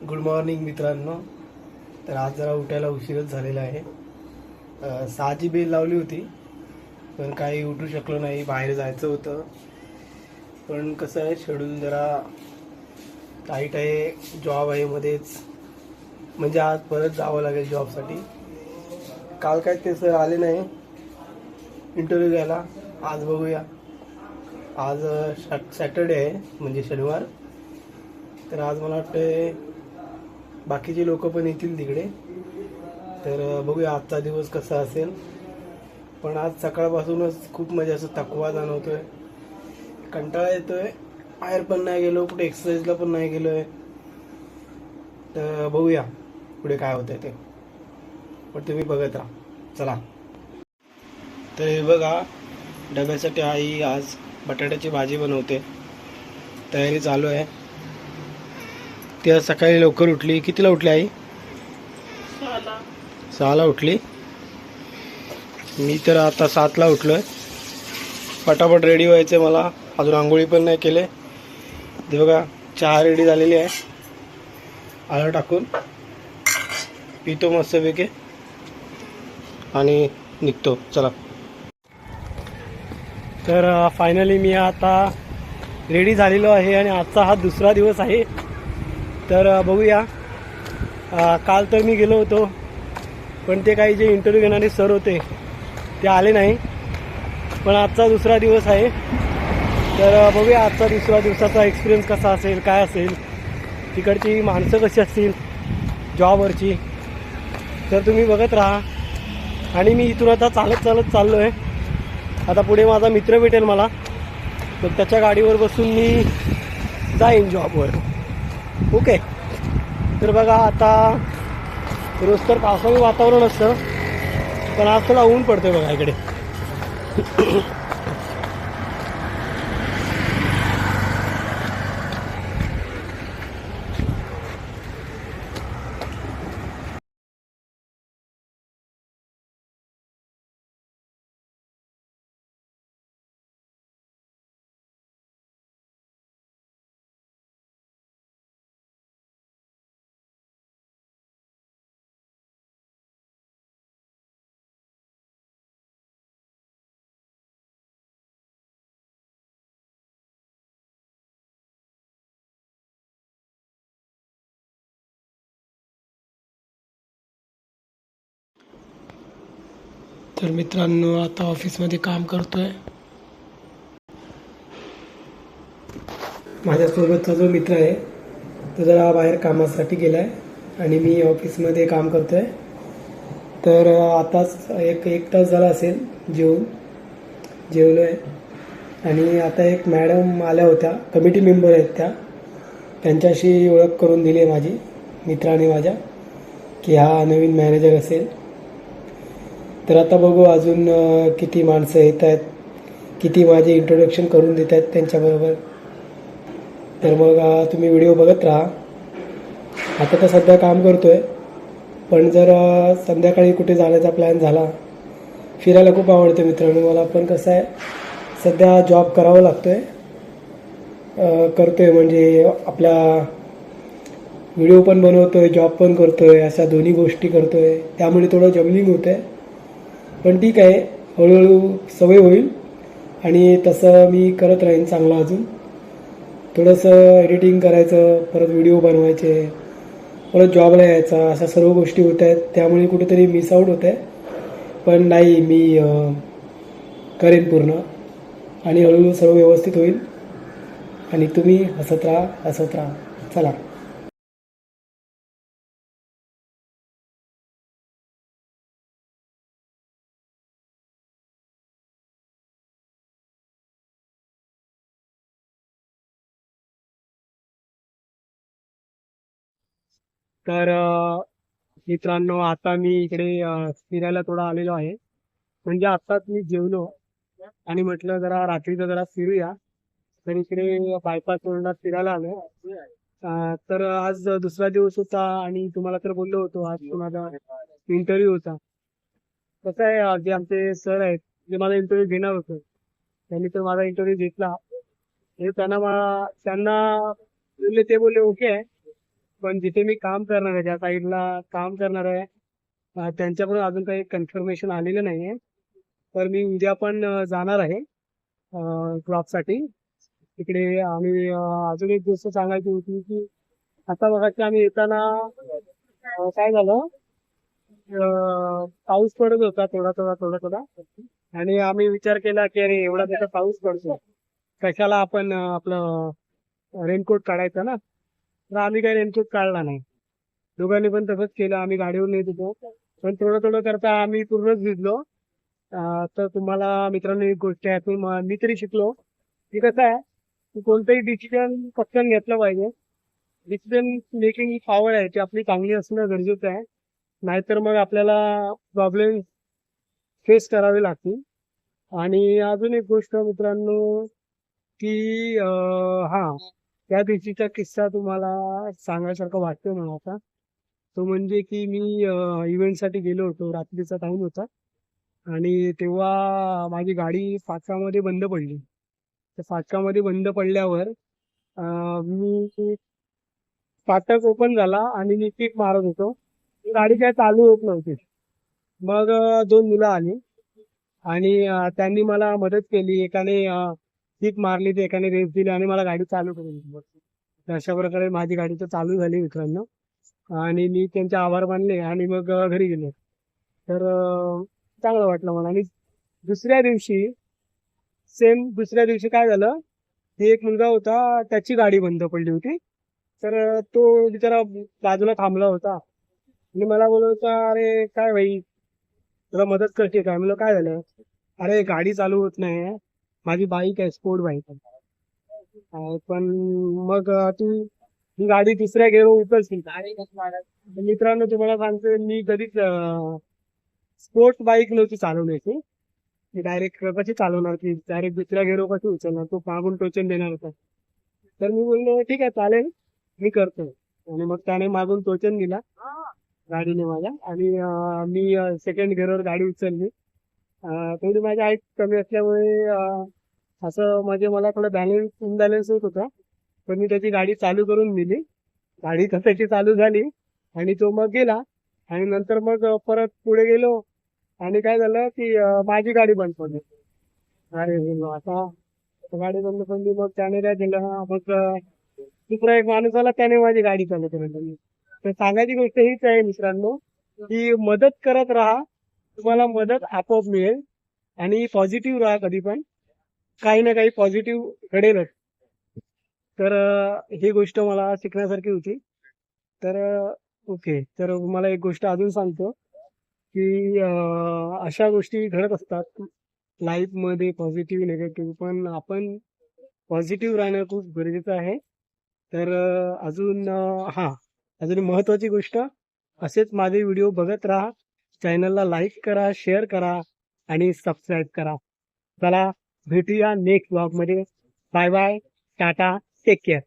Good morning मित्रांनो. तर आज जरा उठायला उशीरच झालेला आहे. सहाची बेल लावली होती पण काही उठू शकलो नाही बाहेर जायचं होतं. पण कसं आहे शेड्यूल जरा टाईट आहे जॉब आहे मध्येच. म्हणजे आज परत जावं लागेल जॉबसाठी काल काय ते सर आले नाही. इंटरव्ह्यू घ्यायला. आज बघूया. आज सॅटर्डे आहे म्हणजे शनिवार. तर आज मला वाटतं बाकीचे लोक पण येतील तिकडे. तर बघूया आजचा दिवस कसा असेल. पण आज सकाळपासूनच खूप म्हणजे असं थकवा जाणवतोय. कंटाळा येतोय. बाहेर पण नाही गेलो कुठे एक्सरसाइजला पण नाही गेलोय. तर बघूया पुढे काय होतंय ते. पण तुम्ही बघत राहा. चला. तर हे बघा डब्यासाठी आई आज बटाट्याची भाजी बनवते. तयारी चालू आहे. ती आज सकाळी लवकर उठली. कितीला उठली आई? सहाला. उठली. मी तर आता सातला उठलोय. पटापट रेडी व्हायचं मला. अजून आंघोळी पण नाही केले. ते बघा चहा रेडी झालेली आहे. आलं टाकून. पितो मस्तपैकी आणि निघतो. चला. तर फायनली मी आता रेडी झालेलो आहे आणि आजचा हा दुसरा दिवस आहे. तर बघूया. काल तर मी गेलो होतो पण ते काही जे इंटरव्ह्यू घेणारे सर होते ते आले नाही. पण आजचा दुसरा दिवस आहे. तर बघूया आजचा दुसरा दिवसाचा एक्सपिरियन्स कसा असेल काय असेल तिकडची माणसं कशी असतील जॉबवरची तर तुम्ही बघत राहा. आणि मी इथून आता चालत चालत चाललो आहे आता पुढे माझा मित्र भेटेल मला. मग त्याच्या गाडीवर बसून मी जाईन जॉबवर ओके. तर बघा आता रोज तर पावसाळी वातावरण असतं पण आज थोडा ऊन पडतोय बघा इकडे. तर मित्रांनो आता ऑफिसमध्ये काम करतोय. माझ्यासोबतचा जो मित्र आहे तो जरा बाहेर कामासाठी गेला आहे आणि मी ऑफिसमध्ये काम करतोय. तर आताच एक एक तास झाला असेल जेवून जेवलो आहे आणि आता एक मॅडम आल्या होत्या कमिटी मेंबर आहेत त्या. त्यांच्याशी ओळख करून दिली आहे माझी मित्राने माझ्या की हा नवीन मॅनेजर असेल. तर आता बघू अजून किती माणसं येत आहेत किती माझे इंट्रोडक्शन करून देत आहेत त्यांच्याबरोबर. तर मग तुम्ही व्हिडिओ बघत राहा. आता तर सध्या काम करतोय पण जर संध्याकाळी कुठे जाण्याचा प्लॅन झाला फिरायला खूप आवडतं मित्रांनो मला पण कसं आहे सध्या जॉब करावा लागतोय. करतो करतोय म्हणजे आपल्या व्हिडिओ पण बनवतोय जॉब पण करतोय अशा दोन्ही गोष्टी करतोय. त्यामुळे थोडं जमलिंग आहे पण ठीक आहे हळूहळू सवय होईल. आणि तसं मी करत राहीन चांगलं अजून. थोडंसं एडिटिंग करायचं परत व्हिडिओ बनवायचे परत जॉबला यायचा अशा सर्व गोष्टी होत आहेत. त्यामुळे कुठेतरी मिस आऊट होत आहे. पण नाही मी करेन पूर्ण. आणि हळूहळू सर्व व्यवस्थित होईल. आणि तुम्ही हसत राहा हसत राहा. चला. तर मित्रांनो आता मी इकडे फिरायला थोडा आलेलो आहे. म्हणजे आताच मी जेवलो आणि म्हटलं जरा रात्रीचं जरा फिरूया. तर इकडे बायपास रोडला फिरायला आलो तर आज दुसरा दिवस होता आणि तुम्हाला तर बोललो होतो आज माझा इंटरव्ह्यू होता. कसं आहे जे आमचे सर आहेत जे माझा इंटरव्ह्यू घेणार होते त्यांनी तर माझा इंटरव्ह्यू घेतला. हे त्यांना त्यांना बोलले ते बोलले ओके. आहे पण जिथे मी काम करणार आहे ज्या साईडला काम करणार आहे त्यांच्याकडून अजून काही कन्फर्मेशन आलेलं नाही आहे तर मी उद्या पण जाणार आहे ड्रॉपसाठी तिकडे आम्ही अजून एक गोष्ट सांगायची होती की आता बघा की आम्ही येताना काय झालं पाऊस पडत होता थोडा थोडा थोडा थोडा. आणि आम्ही विचार केला की अरे एवढा त्याचा पाऊस पडतो कशाला आपण आपलं रेनकोट काढायचा ना? तर आम्ही काही नेमकं काढला नाही. दोघांनी पण तसंच केलं. आम्ही गाडीवर नेत होतो. पण थोडं थोडं करता आम्ही पूर्णच भिजलो. तर तुम्हाला मित्रांनो एक गोष्ट आहे. मी तरी शिकलो. की कसं आहे कोणतंही डिसिजन पटकन घेतलं पाहिजे. डिसिजन मेकिंग पॉवर आहे. ती आपली चांगली असणं गरजेचं आहे. नाहीतर मग आपल्याला प्रॉब्लेम फेस करावे लागतील. आणि अजून एक गोष्ट मित्रांनो की हा त्या दिवशीचा किस्सा तुम्हाला सांगायसारखं वाटतोय मला आता. तो म्हणजे की मी इव्हेंटसाठी गेलो होतो रात्रीचा टाइम होता. आणि तेव्हा माझी गाडी फाटकामध्ये बंद पडली. तर फाटकामध्ये बंद पडल्यावर मी फाटक ओपन झाला आणि मी किक मारत होतो. गाडी काय चालू होत नव्हती. मग दोन मुलं आली. आणि त्यांनी मला मदत केली. एकाने सीट मारली तर एकाने रेस दिली आणि मला गाडी चालू करून दिली. अशा प्रकारे माझी गाडी तर चालू झाली मित्रांनो. आणि मी त्यांचे आभार मानले आणि मग घरी गेलो. तर चांगलं वाटलं मला. आणि दुसऱ्या दिवशी सेम दुसऱ्या दिवशी काय झालं? की एक मुलगा होता त्याची गाडी बंद पडली होती. तर तो बिचारा बाजूला थांबला होता. आणि मला बोलत होता अरे काय भाई? तुला मदत करते काय म्हणलं काय झालं? अरे गाडी चालू होत नाही. माझी बाईक आहे स्पोर्ट बाईक आहे पण मग तू ही गाडी दुसऱ्या गेलो उचलशील तर मित्रांनो तुम्हाला सांगतो मी कधीच स्पोर्ट बाईक नव्हती चालवण्याची. मी डायरेक्ट कशी चालवणार ती? डायरेक्ट दुसऱ्या गेलो कशी उचलणार? तो मागून टोचन देणार होता. तर मी बोललो ठीक आहे चालेल. मी करतो. आणि मग त्याने मागून टोचन दिला गाडीने माझ्या. आणि मी सेकंड गिअरवर गाडी उचलली. थोडी माझी हाईट कमी असल्यामुळे असं म्हणजे मला थोडं बॅलन्स इनबॅलन्स होत होता. पण मी त्याची गाडी चालू करून दिली. गाडी तसाची चालू झाली आणि तो मग गेला. आणि नंतर मग परत पुढे गेलो आणि काय झालं की माझी गाडी बंद पडली. अरे आता गाडी बंद पडली मग त्याने काय दिलं मग दुसरा एक माणूस आला त्याने माझी गाडी चालू करून तर सांगायची गोष्ट हीच आहे मित्रांनो की मदत करत राहा तुम्हाला मदत आपोआप मिळेल आणि पॉझिटिव्ह राहा कधी पण. काही ना काही पॉझिटिव्ह घडेलच तर ही गोष्ट मला शिकण्यासारखी होती. तर ओके तर मला एक गोष्ट अजून सांगतो की अशा गोष्टी घडत असतात. लाईफमध्ये पॉझिटिव्ह निगेटिव्ह पण आपण पॉझिटिव्ह राहणं खूप गरजेचं आहे. तर अजून हा अजून महत्वाची गोष्ट असेच माझे व्हिडिओ बघत राहा. चॅनलला लाईक करा शेअर करा आणि सबस्क्राईब करा. चला. भेटूया नेक्स्ट ब्लॉगमध्ये bye bye tata take care